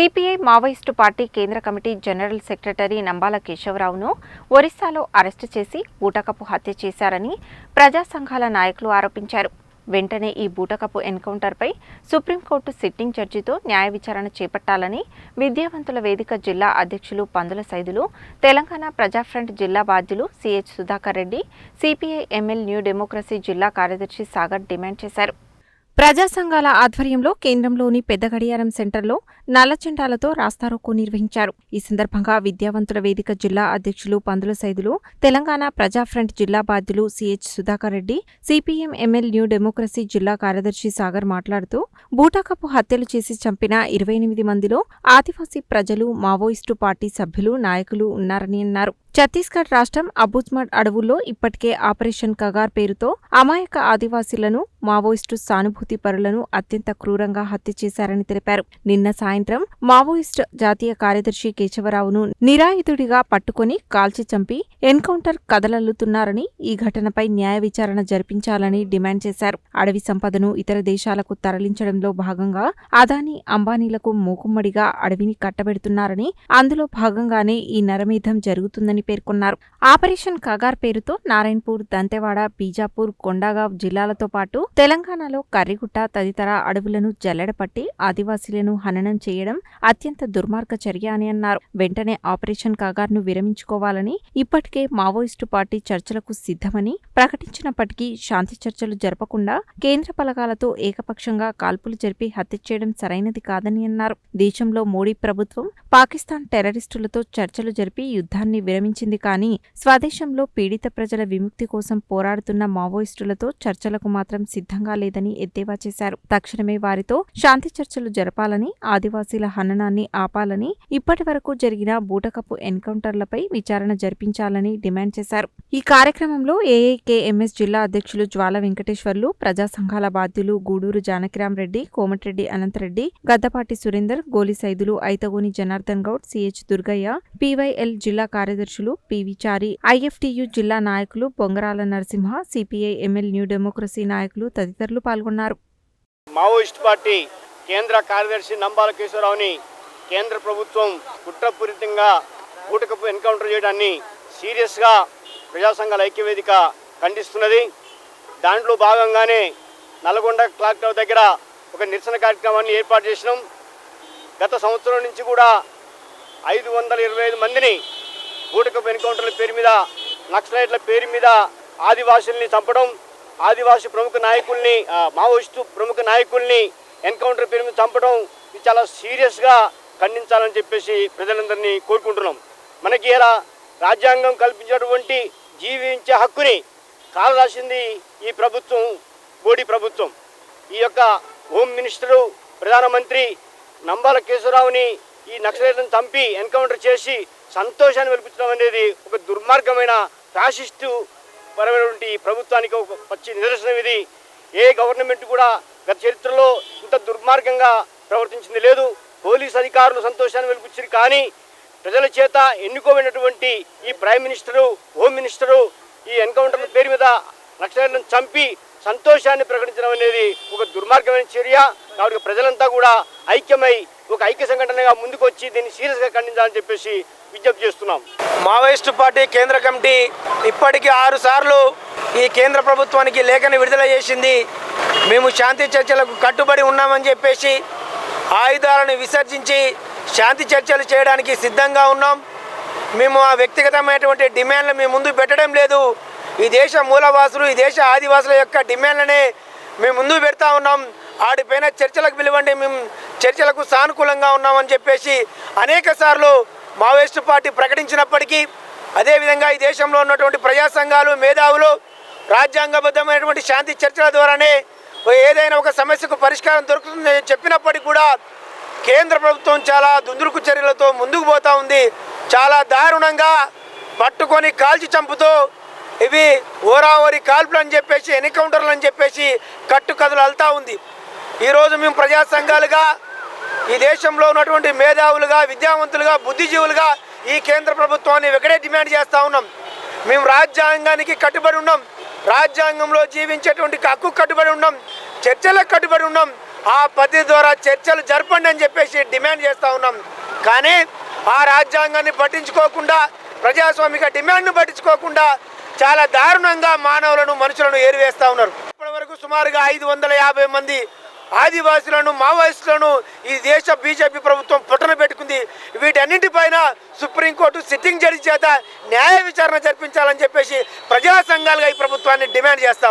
CPI Maoist party కేంద్ర committee general secretary Nambala కేశవరావును ఒరిస్సాలో అరెస్టు చేసి బూటకపు హత్య చేశారని ప్రజా సంఘాల నాయకులు ఆరోపించారు. వెంటనే ఈ బూటకపు ఎన్కౌంటర్పై సుప్రీంకోర్టు సిట్టింగ్ జడ్జితో న్యాయ విచారణ చేపట్టాలని విద్యావంతుల వేదిక జిల్లా అధ్యక్షులు పందుల సైదులు తెలంగాణ ప్రజా ఫ్రంట్ జిల్లా బాధ్యులు CH Sudhakar Reddy CPI ML new democracy జిల్లా కార్యదర్శి సాగర్ డిమాండ్ చేశారు. ప్రజా సంఘాల ఆధ్వర్యంలో కేంద్రంలోని పెద్ద గడియారం సెంటర్లో నల్ల జెండాలతో రాస్తారోకో నిర్వహించారు. ఈ సందర్భంగా విద్యావంతుల వేదిక జిల్లా అధ్యక్షులు పందుల సైదులు తెలంగాణ ప్రజా ఫ్రంట్ జిల్లా బాధ్యులు CH Sudhakar Reddy CPM ML new democracy జిల్లా కార్యదర్శి సాగర్ మాట్లాడుతూ బూటాకపు హత్యలు చేసి చంపిన ఇరవై ఎనిమిది మందిలో ఆదివాసీ ప్రజలు మావోయిస్టు పార్టీ సభ్యులు నాయకులు ఉన్నారని అన్నారు. ఛత్తీస్గఢ్ రాష్ట్రం అబుజ్మడ్ అడవుల్లో ఇప్పటికే ఆపరేషన్ కగార్ పేరుతో అమాయక ఆదివాసీలను మావోయిస్టు సానుభూతి పరులను అత్యంత క్రూరంగా హత్య చేశారని తెలిపారు. నిన్న సాయంత్రం మావోయిస్ట్ జాతీయ కార్యదర్శి కేశవరావును నిరాయుధుడిగా పట్టుకొని కాల్చి చంపి ఎన్కౌంటర్ కదలల్లుతున్నారని ఈ ఘటనపై న్యాయ విచారణ జరిపించాలని డిమాండ్ చేశారు. అడవి సంపదను ఇతర దేశాలకు తరలించడంలో భాగంగా అదానీ అంబానీలకు మూకుమ్మడిగా అడవిని కట్టబెడుతున్నారని అందులో భాగంగానే ఈ నరమేధం జరుగుతుందని పేర్కొన్నారు. ఆపరేషన్ కగార్ పేరుతో నారాయణపూర్ దంతెవాడ బీజాపూర్ కొండాగావ్ జిల్లాలతో పాటు తెలంగాణలో కర్రిగుట్ట తదితర అడవులను జల్లెడపట్టి ఆదివాసీలను హననం చేయడం అత్యంత దుర్మార్గ చర్య అని అన్నారు. వెంటనే ఆపరేషన్ కగార్ను విరమించుకోవాలని ఇప్పటికే మావోయిస్టు పార్టీ చర్చలకు సిద్ధమని ప్రకటించినప్పటికీ శాంతి చర్చలు జరపకుండా కేంద్ర బలగాలతో ఏకపక్షంగా కాల్పులు జరిపి హత్య చేయడం సరైనది కాదని అన్నారు. దేశంలో మోడీ ప్రభుత్వం పాకిస్తాన్ టెర్రరిస్టులతో చర్చలు జరిపి యుద్ధాన్ని విరమించింది కానీ స్వదేశంలో పీడిత ప్రజల విముక్తి కోసం పోరాడుతున్న మావోయిస్టులతో చర్చలకు మాత్రం సిద్ధంగా లేదని ఎద్దేవా చేశారు. తక్షణమే వారితో శాంతి చర్చలు జరపాలని ఆదివాసీల హననాన్ని ఆపాలని ఇప్పటి వరకు జరిగిన బూటకపు ఎన్కౌంటర్లపై విచారణ జరిపించాలని డిమాండ్ చేశారు. ఈ కార్యక్రమంలో ఏఐకేఎంఎస్ జిల్లా అధ్యక్షులు జ్వాల వెంకటేశ్వర్లు ప్రజా సంఘాల బాధ్యులు గూడూరు జానకిరాం రెడ్డి కోమటిరెడ్డి అనంతరెడ్డి గద్దపాటి సురేందర్ గోలి సైదులు ఐతగోని జనార్దన్ గౌడ్ సిహెచ్ దుర్గయ్య పీవైఎల్ జిల్లా కార్యదర్శి అధ్యక్షులు పివి చారి ఐఎఫ్టియు జిల్లా నాయకులు Bongarala Narasimha CPI ML new democracy నాయకులు తదితరులు పాల్గొన్నారు. మావోయిస్ట్ పార్టీ కేంద్ర కార్యదర్శి నంబాల కేశవరావుని కేంద్ర ప్రభుత్వం కుట్రపూరితంగా కూటకపు ఎన్కౌంటర్ చేయడాన్ని సీరియస్గా ప్రజాసంఘాల ఐక్యవేదిక ఖండిస్తున్నది. దాంట్లో భాగంగానే నల్గొండ క్లాక్ టవర్ దగ్గర ఒక నిరసన కార్యక్రమాన్ని ఏర్పాటు చేసినాం. గత సంవత్సరం నుంచి కూడా ఐదు వందల ఇరవై ఐదు మందిని బూటకపు ఎన్కౌంటర్ల పేరు మీద నక్సలైట్ల పేరు మీద ఆదివాసుల్ని చంపడం ఆదివాసి ప్రముఖ నాయకుల్ని ఆ, మావోయిస్టు ప్రముఖ నాయకుల్ని ఎన్కౌంటర్ పేరు మీద చంపడం ఇది చాలా సీరియస్గా ఖండించాలని చెప్పేసి ప్రజలందరినీ కోరుకుంటున్నాం. మనకి ఇలా రాజ్యాంగం కల్పించినటువంటి జీవించే హక్కుని కాలరాసింది ఈ ప్రభుత్వం మోడీ ప్రభుత్వం. ఈ యొక్క హోమ్ మినిస్టరు ప్రధానమంత్రి నంబాల కేశవరావుని ఈ నక్సలైట్లను చంపి ఎన్కౌంటర్ చేసి సంతోషాన్ని వెలిపించడం అనేది ఒక దుర్మార్గమైన ఫ్యాసిస్టు పరమైనటువంటి ప్రభుత్వానికి ఒక పచ్చి నిదర్శనం ఇది. ఏ గవర్నమెంట్ కూడా గత చరిత్రలో ఇంత దుర్మార్గంగా ప్రవర్తించింది లేదు. పోలీస్ అధికారులు సంతోషాన్ని వెలిపించారు. కానీ ప్రజల చేత ఎన్నుకోబడినటువంటి ఈ ప్రైమ్ మినిస్టరు హోమ్ మినిస్టరు ఈ ఎన్కౌంటర్ల పేరు మీద లక్షలను చంపి సంతోషాన్ని ప్రకటించడం అనేది ఒక దుర్మార్గమైన చర్య. కాబట్టి ప్రజలంతా కూడా ఐక్యమై ఒక ఐక్య సంఘటనగా ముందుకు వచ్చి దీన్ని సీరియస్గా ఖండించాలని చెప్పేసి విజ్ఞప్తి చేస్తున్నాం. మావోయిస్టు పార్టీ కేంద్ర కమిటీ ఇప్పటికీ ఆరు సార్లు ఈ కేంద్ర ప్రభుత్వానికి లేఖని విడుదల చేసింది. మేము శాంతి చర్చలకు కట్టుబడి ఉన్నామని చెప్పేసి ఆయుధాలను విసర్జించి శాంతి చర్చలు చేయడానికి సిద్ధంగా ఉన్నాం. మేము ఆ వ్యక్తిగతమైనటువంటి డిమాండ్లు మీ ముందు పెట్టడం లేదు. ఈ దేశ మూలవాసులు ఈ దేశ ఆదివాసుల యొక్క డిమాండ్లనే మేము ముందు పెడతా ఉన్నాం. ఆడిపైన చర్చలకు పిలవండి. మేము చర్చలకు సానుకూలంగా ఉన్నామని చెప్పేసి అనేక సార్లు మావోయిస్టు పార్టీ ప్రకటించినప్పటికీ అదేవిధంగా ఈ దేశంలో ఉన్నటువంటి ప్రజా సంఘాలు మేధావులు రాజ్యాంగబద్ధమైనటువంటి శాంతి చర్చల ద్వారానే ఏదైనా ఒక సమస్యకు పరిష్కారం దొరుకుతుందని చెప్పినప్పటికీ కూడా కేంద్ర ప్రభుత్వం చాలా దుందుడుకు చర్యలతో ముందుకు పోతూ ఉంది. చాలా దారుణంగా పట్టుకొని కాల్చి చంపుతూ ఇవి ఓరావరి కాల్పులు అని చెప్పేసి ఎన్కౌంటర్లు అని చెప్పేసి కట్టు కథలు అల్తా ఉంది. ఈరోజు మేము ప్రజా సంఘాలుగా ఈ దేశంలో ఉన్నటువంటి మేధావులుగా విద్యావంతులుగా బుద్ధిజీవులుగా ఈ కేంద్ర ప్రభుత్వాన్ని ఒకటే డిమాండ్ చేస్తూ ఉన్నాం. మేము రాజ్యాంగానికి కట్టుబడి ఉన్నాం. రాజ్యాంగంలో జీవించేటువంటి హక్కు కట్టుబడి ఉన్నాం. చర్చలకు కట్టుబడి ఉన్నాం. ఆ పద్ధతి ద్వారా చర్చలు జరపండి అని చెప్పేసి డిమాండ్ చేస్తూ ఉన్నాం. కానీ ఆ రాజ్యాంగాన్ని పట్టించుకోకుండా ప్రజాస్వామిక డిమాండ్ను పట్టించుకోకుండా చాలా దారుణంగా మానవులను మనుషులను ఏరివేస్తూ ఉన్నారు. ఇప్పటి వరకు సుమారుగా ఐదు వందల యాభై మంది ఆదివాసులను మావోయిస్టులను ఈ దేశ బీజేపీ ప్రభుత్వం పుట్టన పెట్టుకుంది. వీటన్నింటిపైన సుప్రీంకోర్టు సిట్టింగ్ జడ్జి చేత న్యాయ విచారణ జరిపించాలని చెప్పేసి ప్రజా సంఘాలుగా ఈ ప్రభుత్వాన్ని డిమాండ్ చేస్తా